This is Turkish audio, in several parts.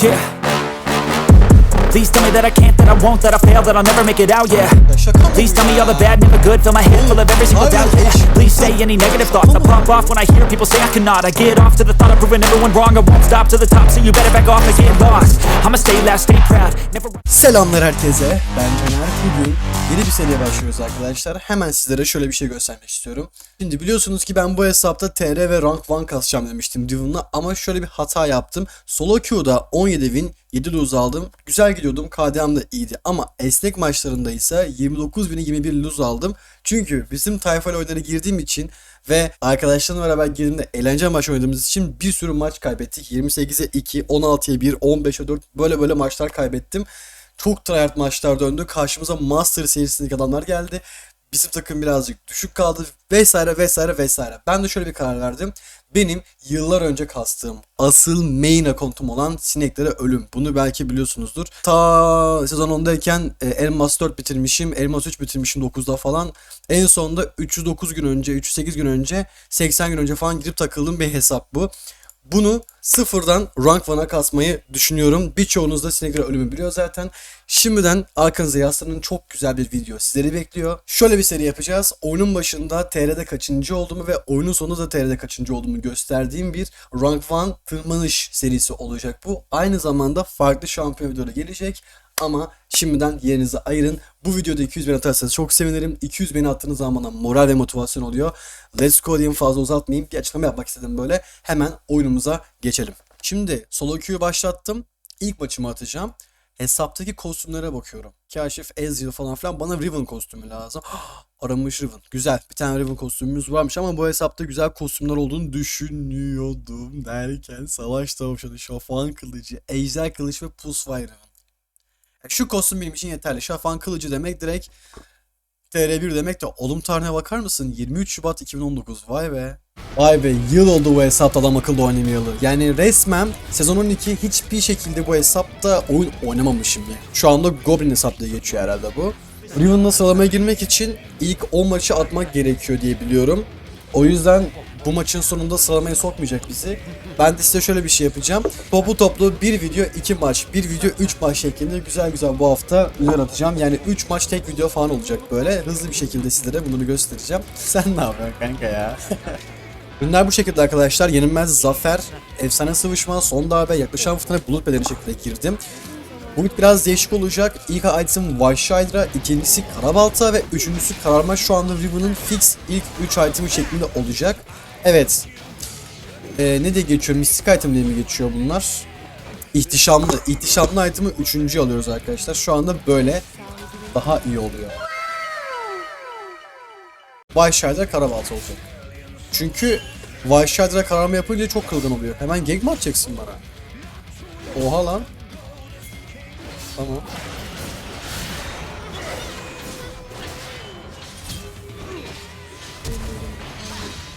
姐 Please tell me that I can't, that I won't, that I fail, that I'll never make it out, yeah. Please tell me all the bad, never good. Fill my head full of every single doubt. Yeah. Please say any negative thoughts. I pop off when I hear people say I cannot. I get off to the thought of proving everyone wrong. I won't stop to the top, so you better back off and get lost. I'ma stay loud, stay proud. Never. Selamlar herkese. Ben Caner. Bugün yeni bir seriye başlıyoruz arkadaşlar. Hemen sizlere şöyle bir şey göstermek istiyorum. Şimdi biliyorsunuz ki ben bu hesapta TR ve Rank 1 kasacağım demiştim Divon'la ama şöyle bir hata yaptım. Solo queue'da 17 win 7 lose aldım. Güzel gidiyordum. KDM de iyiydi ama esnek maçlarında ise 29 win'i 21 lose aldım. Çünkü bizim tayfayla oyunlara girdiğim için ve arkadaşlarımla beraber girdiğimde eğlence maç oynadığımız için bir sürü maç kaybettik. 28'e 2, 16'ya 1, 15'e 4 böyle böyle maçlar kaybettim. Çok tryhard maçlar döndü. Karşımıza Master serisindeki adamlar geldi. Bizim takım birazcık düşük kaldı vesaire vesaire vesaire. Ben de şöyle bir karar verdim. Benim yıllar önce kastığım asıl main account'um olan Sineklere Ölüm. Bunu belki biliyorsunuzdur. Ta sezon 10'dayken e, Elmas 4 bitirmişim. Elmas 3 bitirmişim 9'da falan. En sonunda 309 gün önce, 308 gün önce, 80 gün önce falan girip takıldığım bir hesap bu. Bunu sıfırdan rank 1'a kasmayı düşünüyorum. Birçoğunuz da Sinekler ölümü biliyor zaten. Şimdiden arkanıza yaslanın çok güzel bir video sizleri bekliyor. Şöyle bir seri yapacağız. Oyunun başında TR'de kaçıncı olduğumu ve oyunun sonunda da TR'de kaçıncı olduğumu gösterdiğim bir rank 1 tırmanış serisi olacak bu. Aynı zamanda farklı şampiyon videoları gelecek. Ama şimdiden yerinizi ayırın. Bu videoda 200 bin atarsanız çok sevinirim. 200 bin attığınız zaman bana moral ve motivasyon oluyor. Let's go diyeyim fazla uzatmayayım. Bir açıklama yapmak istedim böyle. Hemen oyunumuza geçelim. Şimdi solo queue'yu başlattım. İlk maçımı atacağım. Hesaptaki kostümlere bakıyorum. Kaşif, Ezreal falan filan bana Riven kostümü lazım. Aramış Riven. Güzel. Bir tane Riven kostümümüz varmış ama bu hesapta güzel kostümler olduğunu düşünüyordum derken Savaş Tavşanı, Şafağın Kılıcı, Ejder Kılıç ve Pusvay Riven. Şu kostüm benim için yeterli. Şafan kılıcı demek direkt TR1 demek de oğlum tarihine bakar mısın? 23 Şubat 2019. Vay be. Vay be yıl oldu bu hesapta adam akıllı oynamayalı. Yani resmen sezon 12 hiçbir şekilde bu hesapta oyun oynamamışım ya. Şu anda Goblin hesap geçiyor herhalde bu. Riven'la sıralamaya girmek için ilk 10 maçı atmak gerekiyor diye biliyorum. O yüzden bu maçın sonunda sıralamaya sokmayacak bizi. Ben de size şöyle bir şey yapacağım. Toplu toplu bir video iki maç, bir video üç maç şeklinde güzel güzel bu hafta ürün atacağım. Yani üç maç tek video falan olacak böyle. Hızlı bir şekilde sizlere bunu göstereceğim. Sen ne yapıyorsun kanka ya? Ürünler bu şekilde arkadaşlar. Yenilmez Zafer, Efsane Sıvışma, Son Darbe, Yaklaşan Fırtına, Bulut Bedeni şeklinde girdim. Bu bit biraz değişik olacak. İlk item Vahşi Hydra, ikincisi Karabalta ve üçüncüsü Kararma şu anda Riven'ın fix ilk 3 itemi şeklinde olacak. Evet. Ee, ne diye geçiyor? Mistik item diye mi geçiyor bunlar? İhtişamlı. İhtişamlı itemi üçüncü alıyoruz arkadaşlar. Şu anda böyle daha iyi oluyor. Vahşi Hydra Karabalta olacak. Çünkü Vahşi Hydra kararma yapınca çok kırılgan oluyor. Hemen gank mi atacaksın bana? Oha lan. Tamam.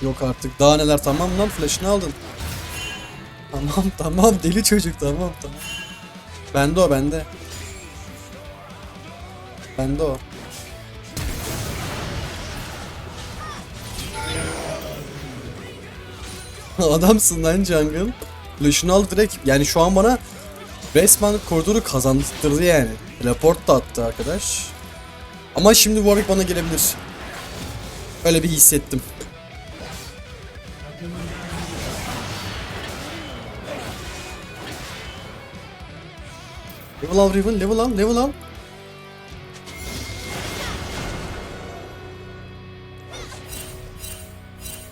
Yok artık daha neler tamam lan flash'ını aldın. Tamam tamam deli çocuk tamam tamam. Bende o bende. Bende o. Adamsın lan jungle. Flash'ını al direkt. Yani şu an bana resmen koridoru kazandırdı yani. Teleport da attı arkadaş. Ama şimdi Warwick bana gelebilir. Öyle bir hissettim. Level al Riven, level al, level al.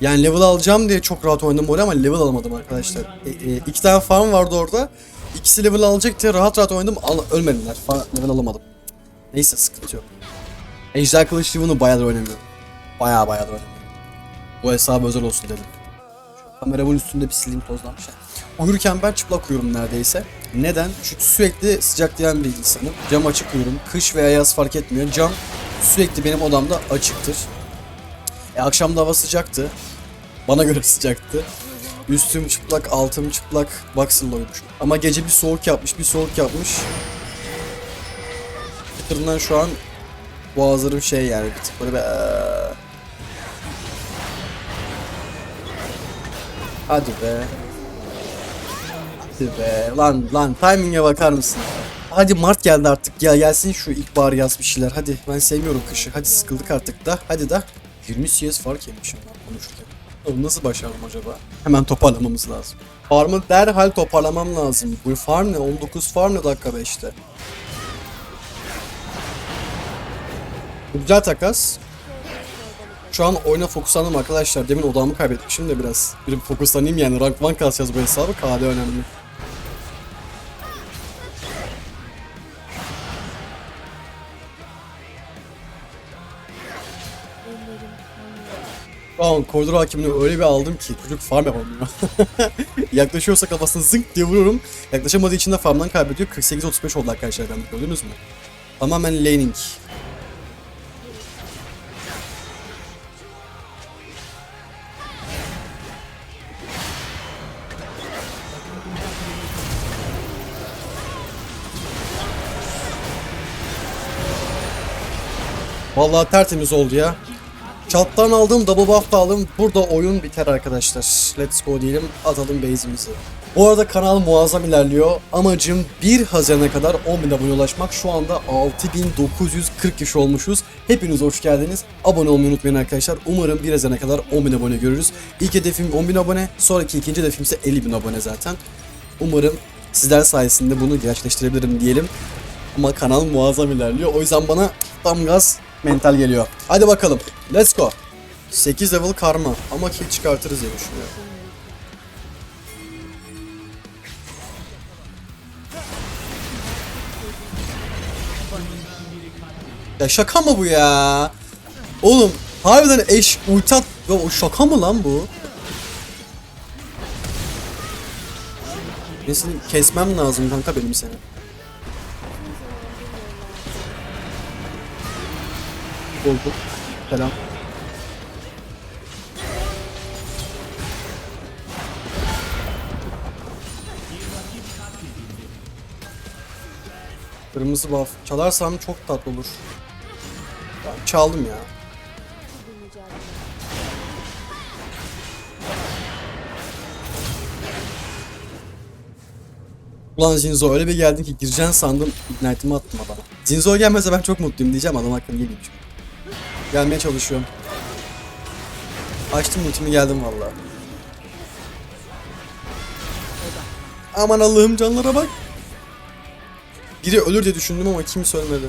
Yani level alacağım diye çok rahat oynadım oraya ama level alamadım arkadaşlar. E, e, iki tane farm vardı orada. İkisi level alacak diye rahat rahat oynadım. Al, ölmediler. Fa level alamadım. Neyse sıkıntı yok. Ejder Kılıç Riven'ı bayağıdır oynamıyorum. Bayağı bayağıdır oynamıyorum. Bu hesabı özel olsun dedim. Kameramın üstünde bir sileyim tozlanmış. Uyurken ben çıplak uyurum neredeyse. Neden? Çünkü sürekli sıcaklayan bir insanım. Cam açık uyurum. Kış veya yaz fark etmiyor. Cam sürekli benim odamda açıktır. E, akşam da hava sıcaktı. Bana göre sıcaktı. Üstüm çıplak, altım çıplak, boxer'la uyumuş. Ama gece bir soğuk yapmış, bir soğuk yapmış. Çıtırından şu an boğazlarım şey yani bir tık böyle bir... Hadi be. Hadi be lan lan timing'e bakar mısın? Hadi Mart geldi artık ya gelsin şu ilkbahar yaz bir şeyler. Hadi ben sevmiyorum kışı. Hadi sıkıldık artık da. Hadi da 20 CS fark yemişim konuşurken. Oğlum nasıl başardım acaba? Hemen toparlamamız lazım. Farmı derhal toparlamam lazım. Bu farm ne? 19 farm ne dakika 5'te? Güzel takas. Şu an oyuna fokuslandım arkadaşlar. Demin odamı kaybetmişim de biraz. Bir fokuslanayım yani. Rank 1 kasacağız bu hesabı. KD önemli. Şu an koridor hakimini öyle bir aldım ki çocuk farm yapamıyor. Yaklaşıyorsa kafasını zınk diye vuruyorum. Yaklaşamadığı için de farmdan kaybediyor. 48-35 oldu arkadaşlar ben gördünüz mü? Tamamen laning. Vallahi tertemiz oldu ya. Chat'tan aldım, double buff da aldım. Burada oyun biter arkadaşlar. Let's go diyelim, atalım base'imizi. Bu arada kanal muazzam ilerliyor. Amacım 1 Haziran'a kadar 10.000 abone ulaşmak. Şu anda 6940 kişi olmuşuz. Hepiniz hoş geldiniz. Abone olmayı unutmayın arkadaşlar. Umarım 1 Haziran'a kadar 10.000 abone görürüz. İlk hedefim 10.000 abone. Sonraki ikinci hedefim ise 50.000 abone zaten. Umarım sizler sayesinde bunu gerçekleştirebilirim diyelim. Ama kanal muazzam ilerliyor. O yüzden bana tam gaz mental geliyor. Hadi bakalım. Let's go. 8 level karma ama kill çıkartırız diye düşünüyorum. Ya şaka mı bu ya? Oğlum harbiden eş ulti at... Ya şaka mı lan bu? Ben seni kesmem lazım kanka benim seni. Oldu. Selam. Kırmızı buff. Çalarsam çok tatlı olur. Çaldım ya. Ulan Zinzo öyle bir geldin ki gireceksin sandım ignite'ımı attım adama. Zinzo gelmese ben çok mutluyum diyeceğim adam hakkında geleyim çünkü. Gelmeye çalışıyorum. Açtım ultimi geldim valla. Aman Allah'ım canlara bak. Biri ölür diye düşündüm ama kimse ölmedi.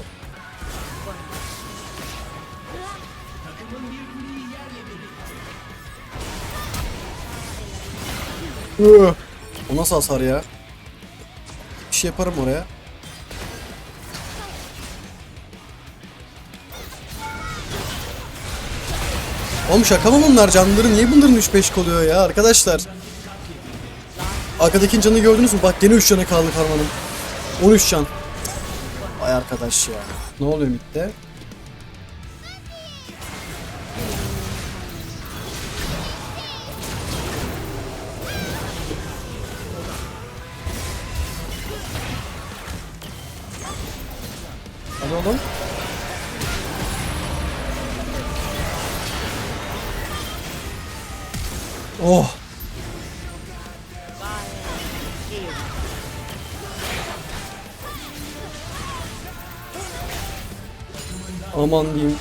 O nasıl hasar ya? Bir şey yaparım oraya. Oğlum şaka mı bunlar canları? Niye bunların 3-5 kalıyor ya arkadaşlar? Arkadaki canı gördünüz mü? Bak gene 3 canı kaldı karmanın. 13 can. Vay arkadaş ya. Ne oluyor midde? Hadi oğlum. Oh. Aman diyeyim.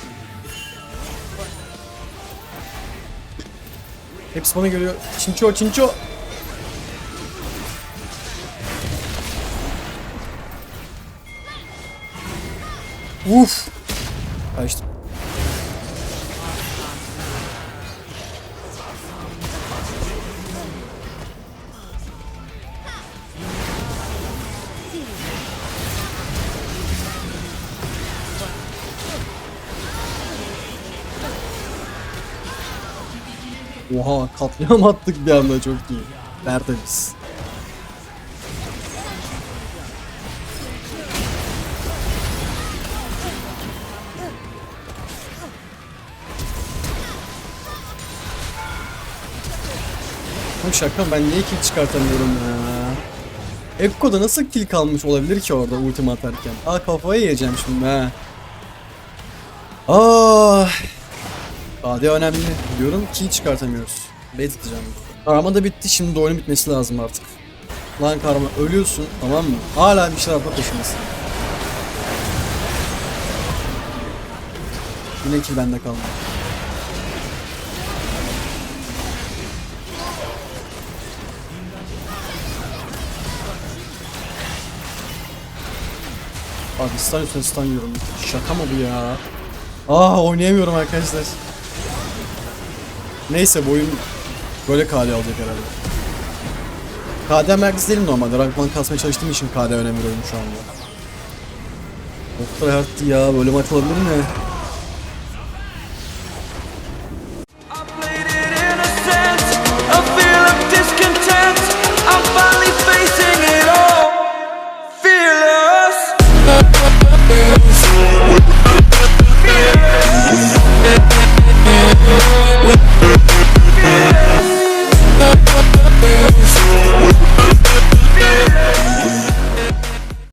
Hepsi bana geliyor. Çinço, çinço. Uf. Kaçtım. Oha katliam attık bir anda çok iyi. Tertemiz. Oğlum şaka ben niye kill çıkartamıyorum ya? Ekko'da nasıl kill kalmış olabilir ki orada ultim atarken? Aa kafayı yiyeceğim şimdi ha. Ah. AD önemli diyorum kill çıkartamıyoruz. Base atacağım. Arama da bitti şimdi de oyunun bitmesi lazım artık. Lan karma ölüyorsun tamam mı? Hala bir şeyler yapma peşindesin. Yine kill bende kaldı. Abi stun üstüne stun yiyorum. Şaka mı bu ya? Aa oynayamıyorum arkadaşlar. Neyse bu oyun böyle KD alacak herhalde. KD merkez değilim normalde. Rank 1 kasmaya çalıştığım için KD önem veriyorum şu anda. Doktor arttı ya böyle maç olabilir mi?